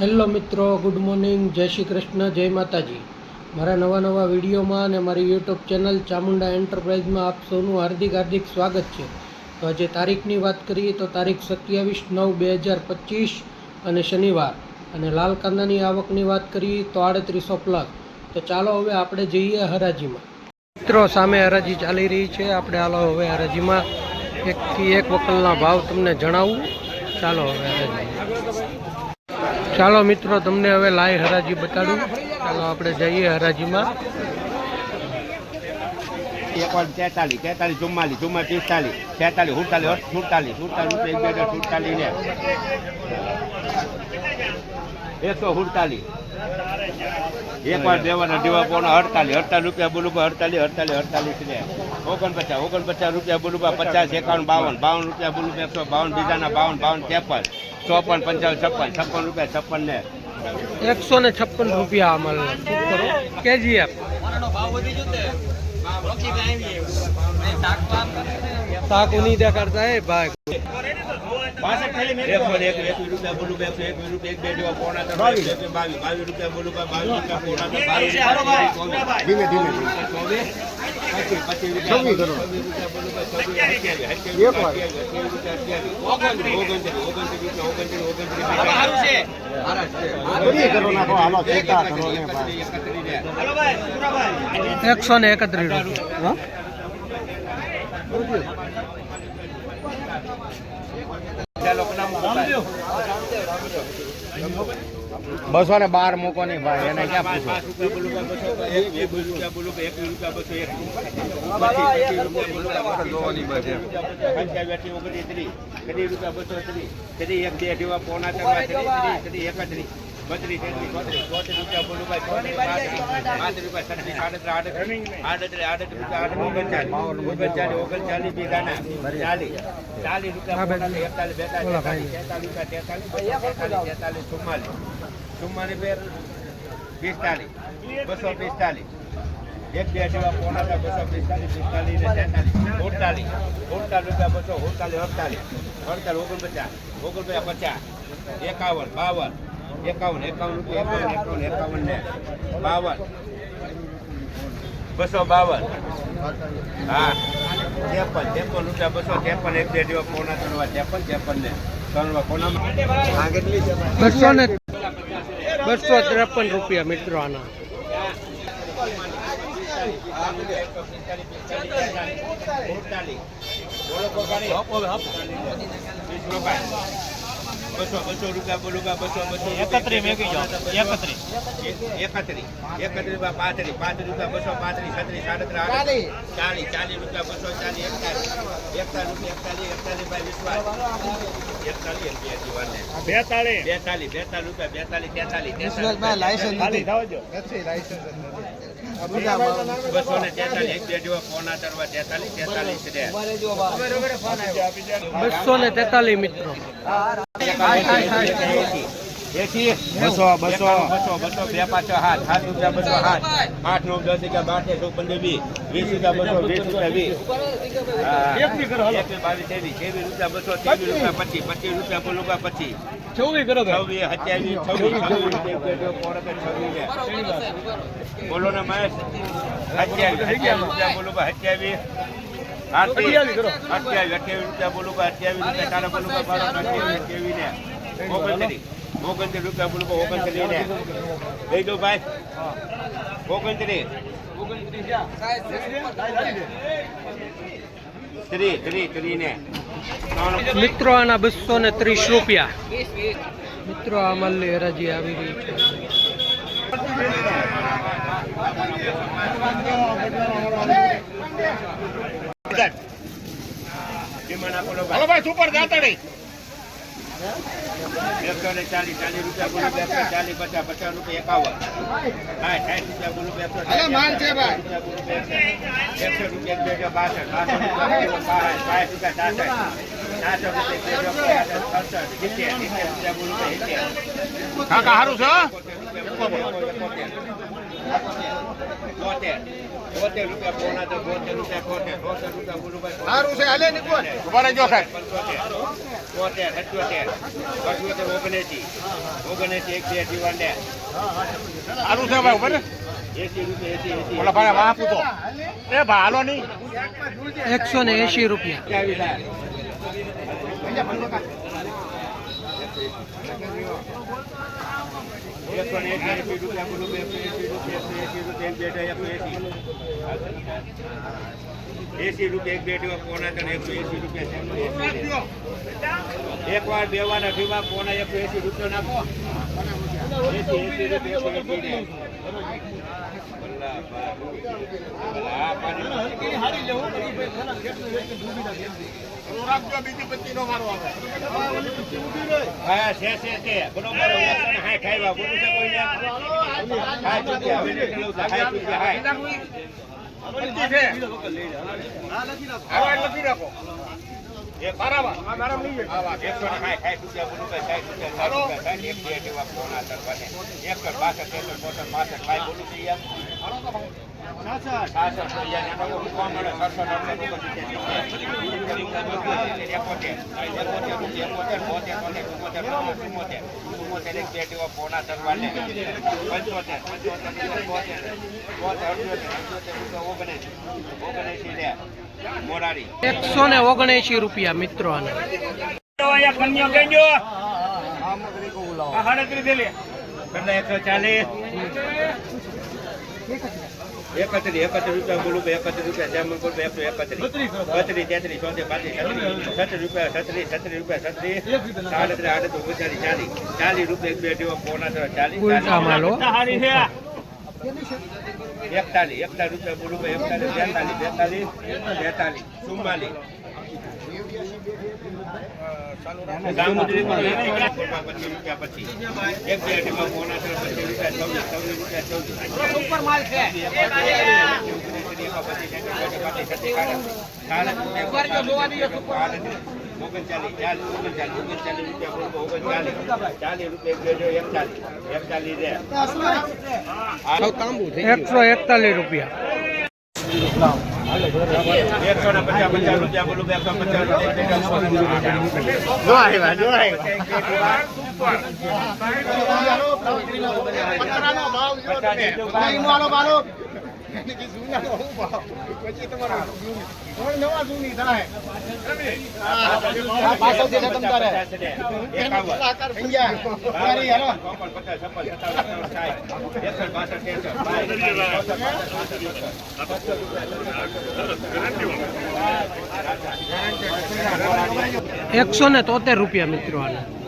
Hello મિત્રો, good morning, જય શ્રી કૃષ્ણ, જય માતાજી. મારા નવા નવા વિડીયોમાં અને મારી યુટ્યુબ ચેનલ ચામુંડા એન્ટરપ્રાઇઝમાં આપ સૌનું હાર્દિક હાર્દિક સ્વાગત છે. તો આજે તારીખની વાત કરીએ તો તારીખ સત્યાવીસ નવ બે હજાર પચીસ અને શનિવાર. અને લાલ કાંદાની આવકની વાત કરીએ તો આડત્રીસો પ્લસ. તો ચાલો હવે આપણે જઈએ હરાજીમાં. મિત્રો, સામે હરાજી ચાલી રહી છે. આપણે હાલો હવે હરાજીમાં. એકથી એક વકલના ભાવ તમને જણાવું. ચાલો હવે હરાજી ચાલો મિત્રો, તમને હવે લાઈ હરાજી બતાડું. ચાલો આપણે જઈએ હરાજીમાં. તેતાલીસ તેતાલીસ, ચુમ્માલીસ ચુમ્માલીસ, પિસ્તાલીસ, તેતાલીસ, સુડતાલીસ સુડતાલીસ સુડતાલીસ એક બે સુડતાલીસ એકસો સુડતાલીસ. એક વાર દેવાના દેવા પોણા અડતાલીસ અડતાલીસ રૂપિયા બોલું અડતાલીસ અડતાલીસ અડતાલીસ ને. ઓગણપચાસ ઓગણપચાસ રૂપિયા બુલુબા પચાસ એકાવન બાવન બાવન રૂપિયા બોલું એકસો બાવન બીજાના બાવન બાવન ત્રેપન ચોપન પંચાવન છપ્પન છપ્પન રૂપિયા છપ્પન ને. એકસો ને છપ્પન રૂપિયા અમારે કેજીએફ શાક ઉની દેખાડતા હે ભાઈ. ધીમે ધીમે એકસો ને એકત્રીસ રૂપિયા. બસો ને બાર મૂકો નહીં ભાઈ, એને ક્યાં પૂછો? કદી એક, બે પોણા એક જ એકત્રીસ બત્રીસ તેત્રીસ ચોત્રીસ ચોત્રીસ રૂપિયા બોલું ભાઈ. પાંત્રીસ રૂપિયા છત્રીસ આડત્રીસ આડત્રીસ આડત્રીસ આડત્રીસ રૂપિયા આડત્રીસ ઓગણચાલીસ. ઓગણચાલીસ ઓગણચાલીસ બી ચાલીસ. ચાલીસ રૂપિયા એકતાલીસ બેતાલીસ તેતાલીસ રૂપિયા તેતાલીસ તેતાલીસ તેતાલીસ ચુમ્માલીસ. ચુમ્માલીસ બે પિસ્તાલીસ. બસો પિસ્તાલીસ. એક બે જેવા પોણા હતા બસો પિસ્તાલીસ પિસ્તાલીસ ને તેતાલીસ. ઓડતાલીસ ઓડતાલીસ રૂપિયા બસો ઓડતાલીસ અડતાલીસ. અડતાલીસ ઓગણપચાસ. ઓગણપચાસ પચાસ. એકાવન બાવન. એકાવન એકાવન રૂપિયા એકાવન એકાવન એકાવન ને બાવન. બસો બાવન. હા. ત્રેપન ત્રેપન રૂપિયા બસો ત્રેપન એક બે દિવસ પોણા ત્રણવા ત્રેપન ત્રેપન ને ત્રણવા કોના પોણા બસો ને બસો ત્રેપન રૂપિયા મિત્રો આના. બસો બસો રૂપિયા બોલું બસો બસો એકત્રીસ મેગી એકત્રીસ. એકત્રીસ. એકત્રીસ પાંત્રીસ. પાંત્રીસ રૂપિયા બસો પાંત્રીસ છત્રીસ સાડત્રીસ ચાલીસ. ચાલીસ રૂપિયા બસો ચાલીસ એકતાલીસ. એકતાલીસ રૂપિયા એકતાલીસ એકતાલીસ બાય વિશ્વાસ. એકતાલીસ રૂપિયા જીવાને બેતાલીસ. બેતાલીસ બેતાલીસ રૂપિયા બેતાલીસ તેતાલીસ બસો ને તેતાલીસ એક બે જેવા પોણા ચડવા તેતાલીસ તેતાલીસ છે. બસો ને તેતાલીસ મિત્રો. એસી બસો રૂપિયા બસો હાથ આઠ નવ દસ વીસ વીસ રૂપિયા વીસ રૂપિયા વીસ બસો રૂપિયા બોલો ને. મહેશ સત્યાવીસ અઠ્યાવીસ અઠ્યાવીસ રૂપિયા બોલું અઠ્યાવીસ રૂપિયા તારા બોલું કે અઠ્યાવીસ અઠ્યાવીસ ને. ઓગણત્રીસ ઓગણત્રીસ રૂપિયા બોલું ઓગણત્રીસ ને. દો ભાઈ. ઓગણત્રીસ. ત્રીસ ત્રીસ ત્રીસ ને. મિત્રો આના બસો ને ત્રીસ રૂપિયા. મિત્રો આ મલ્લી હરાજી આવી રહી છે. એમાં નાખો ભાઈ સુપર જાતડી એકસો ને ચાલીસ ચાલીસ રૂપિયા બોલું કે એકસો ચાલીસ પચાસ પચાસ રૂપિયા એકાવન. હા સાઠ રૂપિયા બોલું બેસો એકસો રૂપિયા એક બાસઠ બાસઠ રૂપિયા બાસઠ સાઠ રૂપિયા સાસઠ કાકા સારું છે તોતેર રૂપિયા રૂપિયા રૂપિયા સારું છે હાલે ને કોણ? ઊભા રહેજો સાહેબ. પંચોતેર બોતેર સત્યોતેર અઠ્યોતેર ઓગણએસી ઓગણએસી એક બે જીવન ને સારું છે ભાઈ ઊભા ને એસી રૂપિયા. એસી એસી ઓલા ભાઈ વાહ પૂછો એ ભાઈ હાલો નહીં એકસો ને એંશી રૂપિયા એસી એક બેઠા એકસો એસી એસી રૂપિયા એક બેઠી પોણા ત્રણ એકસો એસી રૂપિયા એક વાર બે વાર અઢીમાં પોણા એકસો એસી રૂપિયા નાખો. એસી પાણી હા, છે છે છે. બરોબર છે. બોતેર બોતેર બોતેર નથી લેવું તો સાઠ રૂપિયા સાઠ. પચી છે આવા લખી રાખો એ બરાબર આ બરાબર નહીં આવા એકસો ને સાઠ સાઠ રૂપિયા બોલું કે સાઠ રૂપિયા સાઠ રૂપિયા સાઠ એક બે જેવા પોણા તરવાને એકસો બાસઠ તેસઠ ચોસઠ પાસઠ ભાઈ બોલું છે યાર સાસઠ તો યાર એનો તો મૂકવા મળે સડસઠ અડસઠ એકોતેર એકોતેર રૂપિયા એકોતેર બોતેર બોતેર ચુમ્મોતેર પચાસ ચુમ્મોતેર ચુમ્મોતેર એક બે જેવા પોણા તરવાને પંચોતેર પંચોતેર બોતેર ઓગણએંસી ઓગણએંસી લે મોરારી એકસો ને ઓગણએંશી રૂપિયા મિત્રો આના એકસો ચાલીસ એકત્રીસ એકત્રીસ રૂપિયા બોલું એકત્રીસ રૂપિયા જેમ બોલું એકસો એકત્રીસ બત્રીસ તેત્રીસ ચોત્રીસ પાંત્રીસ છત્રીસ રૂપિયા છત્રીસ છત્રીસ રૂપિયા છત્રીસ સાડત્રીસ આડત્રીસ ઓગણચાલીસ ચાલીસ ચાલીસ રૂપિયા એક બે જેવા પોણા ત્રણ ચાલીસ ઉલટા માલો એકતાલીસ એકતાલીસ રૂપિયા બોલું એકતાલીસ બેતાલીસ બેતાલીસ બેતાલીસ ચુમ્માલીસ સામુદ્રી પર એક રૂપિયા પચીસ રૂપિયા પચીસ એક બે અઢીમાં પોણા ઉપર માલ એકસો એકતાલીસ રૂપિયા એકસો ને પચાસ પચાસ રૂપિયા બોલું એકસો પચાસ રૂપિયા. એકસો ને તોતેર રૂપિયા મિત્રો આના.